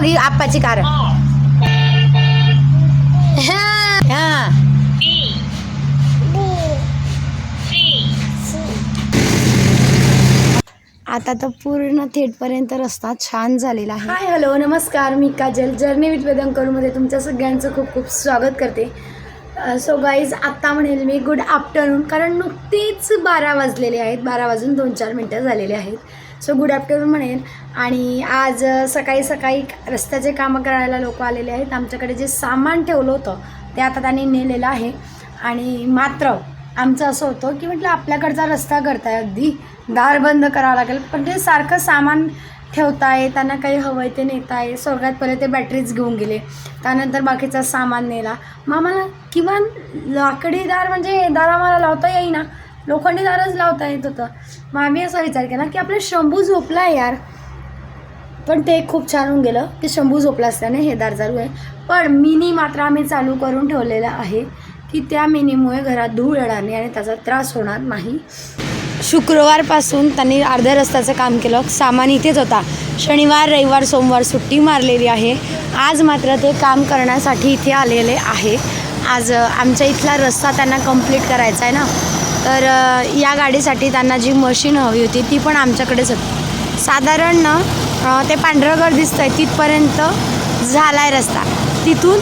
बघ ही आप्पाची कार हा. हा. आता तर पूर्ण थेटपर्यंत रस्ता छान झालेला आहे. हाय हॅलो नमस्कार. मी काजल. जर्नी विथ वेदंकरमध्ये तुमच्या सगळ्यांचं खूप खूप स्वागत करते. सो गाईज आत्ता म्हणेल मी गुड आफ्टरनून कारण नुकतीच बारा वाजलेले आहेत. बारा वाजून दोन चार मिनटं झालेले आहेत. सो गुड आफ्टरनून म्हणेन. आणि आज सकाळी सकाळी रस्त्याचे कामं करायला लोक आलेले आहेत. आमच्याकडे जे सामान ठेवलं होतं ते आता त्यांनी नेलेलं आहे. आणि मात्र आमचं असं होतं की म्हटलं आपल्याकडचा रस्ता करताय अगदी दार बंद करावं लागेल. पण ते सारखं सामान ठेवताय त्यांना काही हवं आहे ते नेताय. स्वर्गात पहिले ते बॅटरीज घेऊन गेले. त्यानंतर बाकीचा सामान नेला. मग आम्हाला किमान लाकडी दार म्हणजे हे दार आम्हाला लावता येईना. लोखंडी दारच लावता येत होतं. मग आम्ही असा विचार केला की आपलं शंभू झोपला आहे यार. पण ते खूप छान होऊन गेलं की शंभू झोपला असल्याने हे दार चालू आहे. पण मिनी मात्र आम्ही चालू करून ठेवलेलं आहे की त्या मिनीमुळे घरात धूळ येणार नाही आणि त्याचा त्रास होणार नाही. शुक्रवारपासून त्यांनी अर्ध्या रस्त्याचं काम केलं. सामान इथेच होता. शनिवार रविवार सोमवार सुट्टी मारलेली आहे. आज मात्र ते काम करण्यासाठी इथे आलेले आहे. आज आमच्या इथला रस्ता त्यांना कंप्लीट करायचा आहे ना. तर या गाडीसाठी त्यांना जी मशीन हवी होती ती पण आमच्याकडेच होती. साधारण ना ते पांढरगड दिसतं आहे तिथपर्यंत झाला आहे रस्ता. तिथून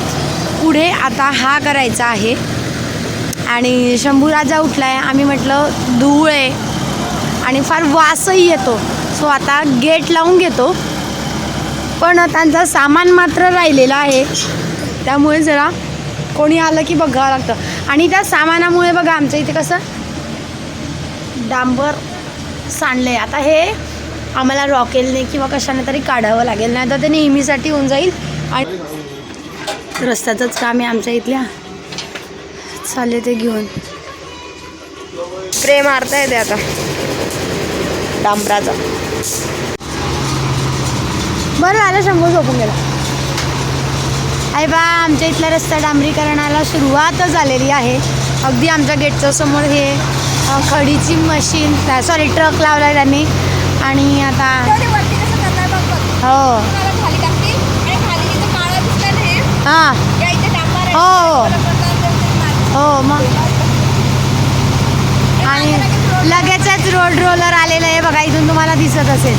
पुढे आता हा करायचा आहे. आणि शंभूराजा उठला आहे आम्ही म्हटलं धूळ आहे. आणि फार वासही येतो. सो आता गेट लावून घेतो. पण त्यांचं सामान मात्र राहिलेलं आहे. त्यामुळे जरा कोणी आलं की बघावं लागतं. आणि त्या सामानामुळे बघा आमच्या इथे कसं डांबर सांडले आता हे आम्हाला रॉकेलने किंवा कशाने तरी काढावं लागेल नाही तर ते नेहमीसाठी होऊन जाईल. आणि रस्त्याचंच काम आहे आमच्या इथल्या. चालले ते घेऊन. स्प्रे मारता येते आता. डांबराचा. बरं झालं शंभू झोपून गेला. अरे बा आमच्या इथल्या रस्ता डांबरीकरणाला सुरुवातच झालेली आहे. अगदी आमच्या गेटच्या समोर हे खडीची मशीन सॉरी ट्रक लावला आहे त्यांनी. आणि आता हो. हां? हो. हो. मग. आणि लगेचच रोड रोलर आलेलं आहे बघा इथून तुम्हाला दिसत असेल.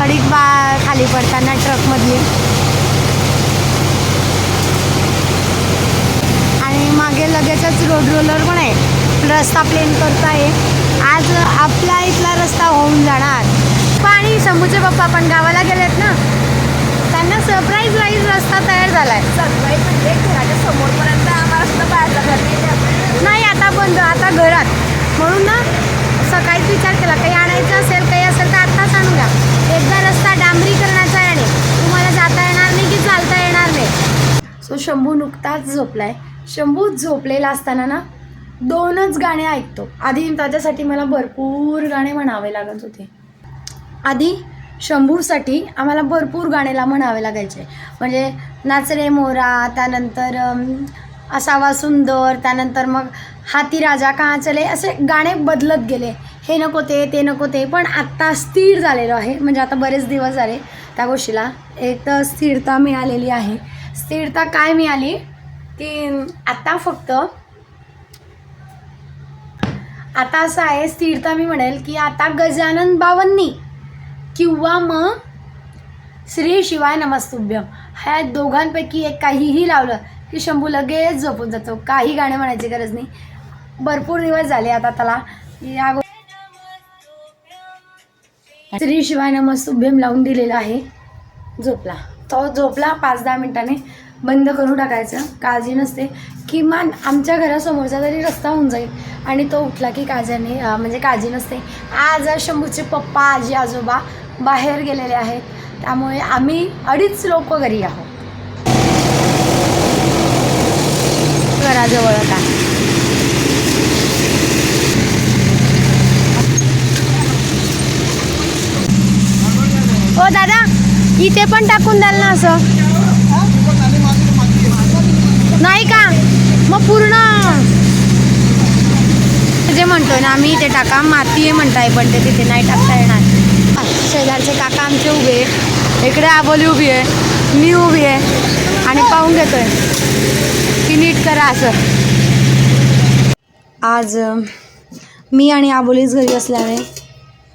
खडीक बा खाली पडताना ट्रकमधली आणि मागे लगेचच रोड रोलर पण आहे. रस्ता प्लेन करताय. आज आपल्या इथला रस्ता होऊन जाणार. पाणी शंभूचे पप्पा पण गावाला गेलेत ना. त्यांना सरप्राईज वाईज रस्ता तयार झालाय. नाही आता बंद आता घरात. म्हणून ना सकाळीच विचार केला काही आणायचं असेल काही असेल तर आत्ताच आणू द्या. एकदा रस्ता डांबरीकरणाचा आहे. आणि तुम्हाला जाता येणार नाही की चालता येणार नाही. सो शंभू नुकताच झोपलाय. शंभू झोपलेला असताना ना दोनच गाणे ऐकतो. आधी त्याच्यासाठी मला भरपूर गाणे म्हणावे लागत होते. आधी शंभूसाठी आम्हाला भरपूर गाणेला म्हणावे लागायचे. म्हणजे नाच रे मोरा त्यानंतर असावा सुंदर त्यानंतर मग हाती राजा का चले असे गाणे बदलत गेले. हे नको ते ते नको ते पण आत्ता स्थिर झालेलो आहे. म्हणजे आता बरेच दिवस झाले त्या गोष्टीला. एक तर स्थिरता मिळालेली आहे. स्थिरता काय मिळाली? की आत्ता फक्त आता असं आहे स्थिरता मी म्हणेल की आता गजानन बावन्नी किंवा मग श्री शिवाय नमस्तुभ्यम. ह्या दोघांपैकी एक काहीही लावलं की शंभू लगेच झोपून जातो. काही गाणे म्हणायची गरज नाही. भरपूर दिवस झाले आता त्याला. या गो- श्री शिवाय नमस्तुभ्यम लावून दिलेला आहे. झोपला. तो झोपला पाच दहा मिनिटाने. बंद करून टाकायचं. काळजी नसते. किमान आमच्या घरासमोरचा तरी रस्ता होऊन जाईल. आणि तो उठला की काळजाने म्हणजे काळजी नसते. आज शंभूचे पप्पा आजी आजोबा बाहेर गेलेले आहेत. त्यामुळे आम्ही अडीच लोक घरी आहोत. घराजवळ आता. हो दादा इथे पण टाकून द्याल ना असं? नाही का? मग पूर्ण. जे म्हणतोय ना आम्ही इथे टाका. माती आहे म्हणताय पण ते तिथे नाही टाकता येणार. शेजारचे काका आमचे उभे आहे. इकडे आबोली उभी आहे. मी उभी आहे. आणि पाहून घेतोय. की नीट करा असं. आज मी आणि आबोलीच घरी असल्यामुळे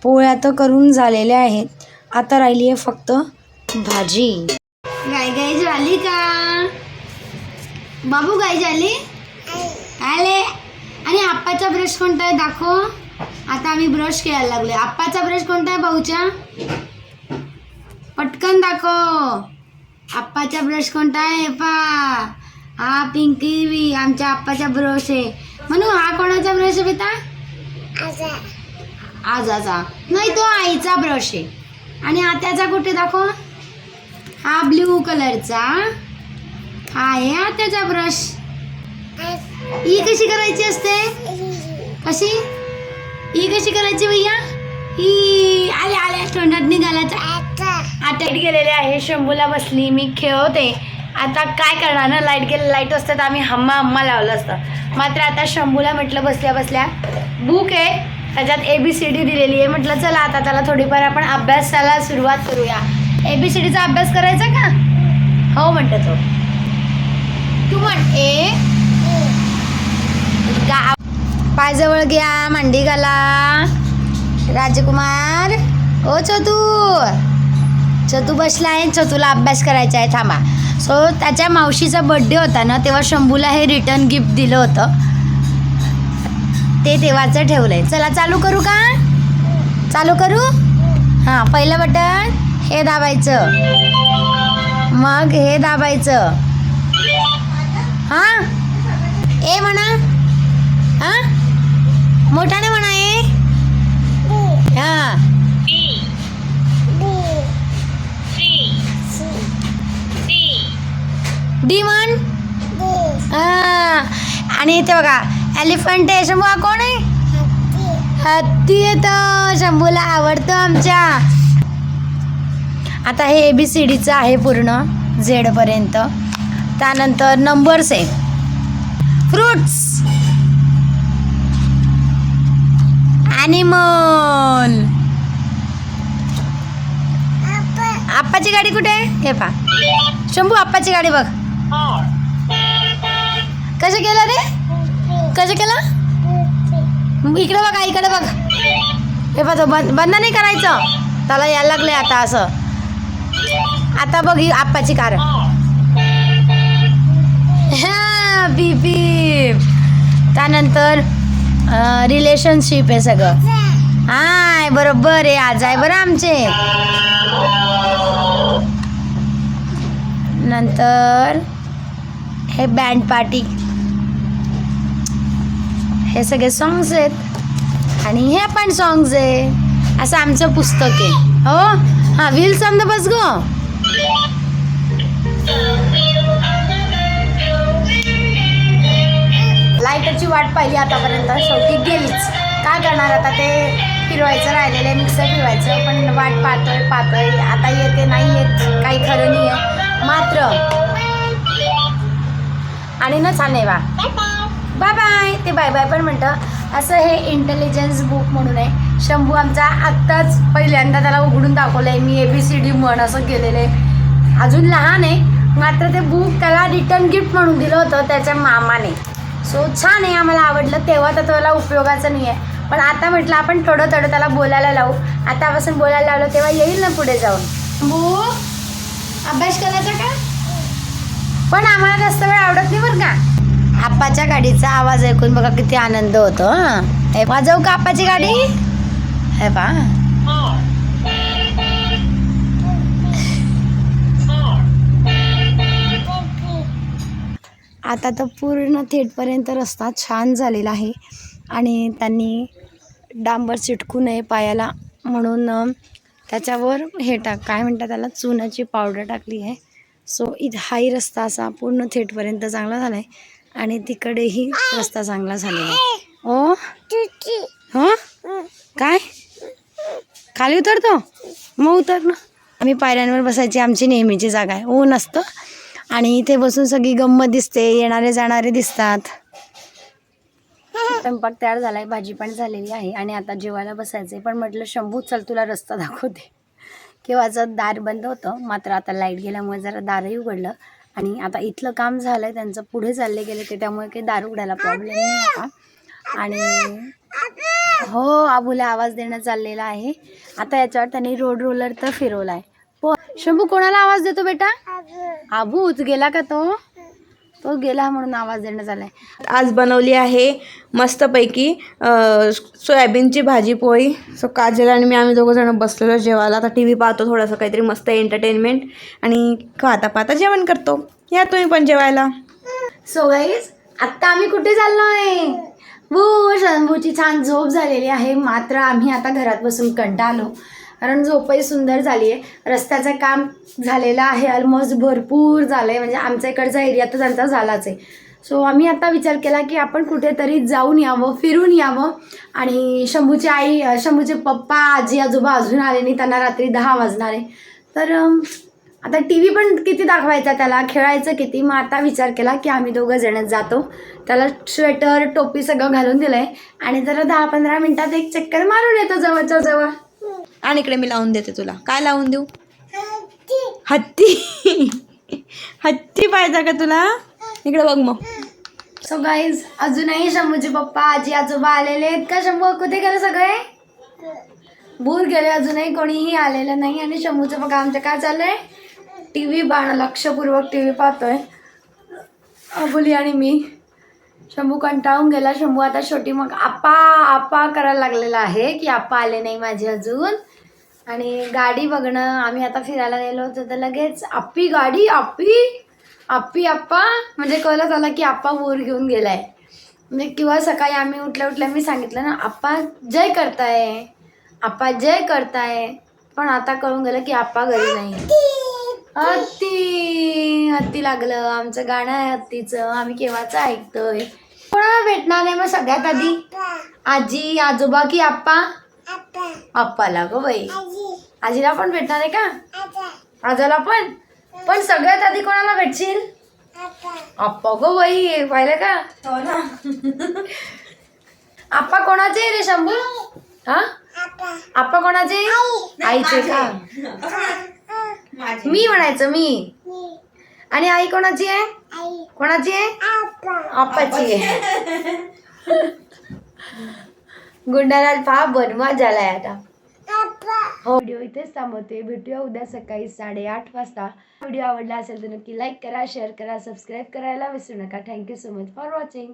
पोळ्या तर करून झालेल्या आहेत. आता राहिली आहे फक्त भाजी. गाय गाय झाली का? बाबू गाय झाली आले. आणि आप्पाचा ब्रश कोणता आहे दाखव. आता आम्ही ब्रश खेळायला लागलोय. आप्पाचा ब्रश कोणता आहे भाऊच्या? पटकन दाखव. आप्पाचा ब्रश कोणता आहे? पा हा पिंकी बी आमच्या आप्पाचा ब्रश आहे. म्हणू हा कोणाचा ब्रश आहे बेटा? आजाचा. नाही तो आईचा ब्रश आहे. आणि आत्याचा कुठे दाखव. हा ब्ल्यू कलरचा. हा त्याचा ब्रश ही कशी करायची असते? कशी? ही कशी करायची भैया? ही आले आले तोंडात निघालाचा आता लाइट गेलेले आहे शंभूला बसली मी खेळवते. आता काय करणार ना? लाइट गेले लाइट असतं तर आम्ही हम्मा हम्मा लावलं असतं. मात्र आता शंभूला म्हटलं बसल्या बसल्या बुक आहे. त्याच्यात ए बी सी डी दिलेली आहे. म्हटलं चला आता त्याला थोडीफार आपण अभ्यासाला सुरुवात करूया. ए बी सी डीचा अभ्यास करायचा का? हो म्हणतो तो. तू म्हण ए गा पायजवळ घ्या मांडी घाला राजकुमार ओ चतू. चतू बसला आहे चतूला अभ्यास करायचा आहे थांबा. सो त्याच्या मावशीचा बड्डे होता ना तेव्हा शंभूला हे रिटर्न गिफ्ट दिलं होतं. ते तेव्हाचं ठेवलं आहे चला चालू करू का? चालू करू? हां पहिलं बटन हे दाबायचं. मग हे दाबायचं. हां? ए म्हणा. हां? मोठ्याने म्हणा ए. हां. डी म्हण. हां. आणि इथे बघा एलिफंट आहे शंभू हा कोण आहे? हत्ती येतो शंभूला आवडतो आमच्या. आता हे ए बी सी डीचं आहे पूर्ण झेडपर्यंत त्यानंतर नंबर्स आहे फ्रुट्स. ॲनिमल आप्पाची गाडी कुठे? आहे हे पा शंभू आप्पाची गाडी बघ. कसं केलं रे? कसं केलं? इकडे बघ इकडे बघ. हे बघ बंद बंद नाही करायचं. त्याला यायला लागले आता असं. आता बघ ही आप्पाची कार. हा बी बी त्यानंतर रिलेशनशिप आहे सगळं. हाय बरोबर आहे. आज आहे बरं आमचे. नंतर हे बँड पार्टी हे सगळे सॉंग्स आहेत. आणि हे पण सॉंग्स आहे. असं आमचं पुस्तक आहे. हो? हां व्हील चंद बस गो. लाईटची वाट पाहिली आतापर्यंत. शेवटी गेलीच. काय करणार आता ते फिरवायचं राहिलेलं आहे मिक्सर फिरवायचं पण वाट पाहतोय पाहतोय. आता येते नाही येत. काही खरं नाही आहे मात्र आणि ना छान बा. बाय बाय ते बाय बाय पण म्हणतं असं हे इंटेलिजन्स बुक म्हणून आहे. शंभू आमचा आत्ताच पहिल्यांदा त्याला उघडून दाखवलं आहे मी ए बी सी डी म्हण असं केलेलं आहे. अजून लहान आहे. मात्र ते बुक त्याला रिटर्न गिफ्ट म्हणून दिलं होतं त्याच्या मामाने. सो छान आहे आम्हाला आवडलं. तेव्हा तर त्याला उपयोगाचं नाही आहे पण आता म्हटलं आपण थोडं थोडं त्याला बोलायला लावू. आतापासून बोलायला लावलं तेव्हा येईल ना पुढे जाऊन. बू अभ्यास करायचा का? पण आम्हाला जास्त वेळ आवडत नाही बरं का. आप्पाच्या गाडीचा आवाज ऐकून बघा किती आनंद होतो हा. हे वाजवू का आप्पाची गाडी? हे. पा आता तर पूर्ण थेटपर्यंत रस्ता छान झालेला आहे. आणि त्यांनी डांबर चिटकू नये पायाला म्हणून त्याच्यावर हे टाक काय म्हणतात त्याला चुनाची पावडर टाकली आहे. सो इथं हाही रस्ता असा पूर्ण थेटपर्यंत चांगला झाला आहे आणि तिकडेही रस्ता चांगला झालेला आहे. ओ? हां? काय? खाली उतरतो? मग उतर ना. आम्ही पायऱ्यांवर बसायची आमची नेहमीची जागा आहे. हो, ऊन असतं आणि इथे बसून सगळी गंमत दिसते येणारे जाणारे दिसतात. स्वयंपाक तयार झालाय भाजी पण झालेली आहे आणि आता जेवायला बसायचंय. पण म्हटलं शंभू चल तुला रस्ता दाखवते. केव्हाचं दार बंद होतं मात्र आता लाइट गेल्यामुळे जरा दारही उघडलं. आणि आता इथलं काम झालं आहे त्यांचं पुढे चालले गेले ते त्यामुळे काही दार उघडायला प्रॉब्लेम नाही आता. आणि हो आबूला आवाज देणं चाललेला आहे. आता याच्यावर त्यांनी रोड रोलर तर फिरवला आहे शंभू कोणाला आवाज देतो बेटा? आबूच गेला का तो? तो गेला म्हणून आवाज देणं चाललाय आज बनवली आहे मस्तपैकी सोयाबीनची भाजी पोळी. सो काजल आणि मी आम्ही दोघं जण बसलेलो जेवायला. आता टी व्ही पाहतो थोडंसं काहीतरी मस्त एंटरटेनमेंट आणि पाहता पाहता जेवण करतो. या तुम्ही पण जेवायला. सो गाईज आत्ता आम्ही कुठे चाललो आहे? भू शंभूची छान झोप झालेली आहे. मात्र आम्ही आता घरात बसून कंटाळलो. कारण झोपही सुंदर झाली आहे रस्त्याचं काम झालेलं आहे. ऑलमोस्ट भरपूर झालं आहे म्हणजे आमच्या इकडचा एरिया तर त्यांचा झालाच आहे. सो आम्ही आता विचार केला की आपण कुठेतरी जाऊन यावं फिरून यावं. आणि शंभूची आई शंभूचे पप्पा आजी आजोबा अजून आले नाही. त्यांना रात्री दहा वाजणार आहे. तर आता टी व्ही पण किती दाखवायचा त्याला? खेळायचं किती? मग आता विचार केला की आम्ही दोघं जण जातो. त्याला स्वेटर टोपी सगळं घालून दिलं आहे आणि जरा दहा पंधरा मिनटात एक चक्कर मारून येतो जवळच्या जवळ. आणि इकडे मी लावून देते तुला. काय लावून देऊ? हत्ती. हत्ती. पाहिजे का तुला? इकडे बघ मग. सो गाईज अजूनही शंभूचे पप्पा आजी आजोबा आलेले आहेत का? शंभू कुठे गेले सगळे? भूर गेले अजूनही कोणीही आलेलं नाही. आणि शंभूचं बघा आमचं काय चाललंय? टी व्ही बाण लक्षपूर्वक टी व्ही पाहतोय. अबुली आणि मी. शंभू कंटाळून गेला. शंभू आता शेवटी मग आपा आपा करायला लागलेला आहे की आपा आले नाही माझे अजून. आणि गाडी बघणं आम्ही आता फिरायला गेलो होतो तर लगेच आप्पी गाडी आप्पी आप्पी आप्पा म्हणजे कळलं झालं की आप्पा ऊर घेऊन गेलाय. म्हणजे किंवा सकाळी आम्ही उठल्या उठल्या मी सांगितलं ना आप्पा जय करताय. आप्पा जय करताय. पण आता कळून गेलं की आप्पा घरी नाही. हत्ती हत्ती लागलं. आमचं गाणं आहे हत्तीचं. आम्ही केव्हाच ऐकतोय? कोणाला भेटणार आहे मग सगळ्यात आधी? आजी आजोबा की आप्पा? आप्पाला गो बाई. आजीला पण भेटणार आहे का? आजोला पण? पण सगळ्यात आधी कोणाला भेटशील? आप्पा गो बाई. पाहिलं का? आप्पा कोणाचे आहे रे शंभू? हा? आप्पा. कोणाचे? आईचे का? मी म्हणायचं मी. आणि आई कोणाची आहे? कोणाची आहे? आप्पाची आहे. गुंडालाल पहा बनवा झालाय आता. हो व्हिडिओ इथेच थांबवते. भेटूया उद्या सकाळी साडेआठ वाजता. व्हिडिओ आवडला असेल तर नक्की लाईक करा शेअर करा सबस्क्राईब करायला विसरू नका. Thank you so much for watching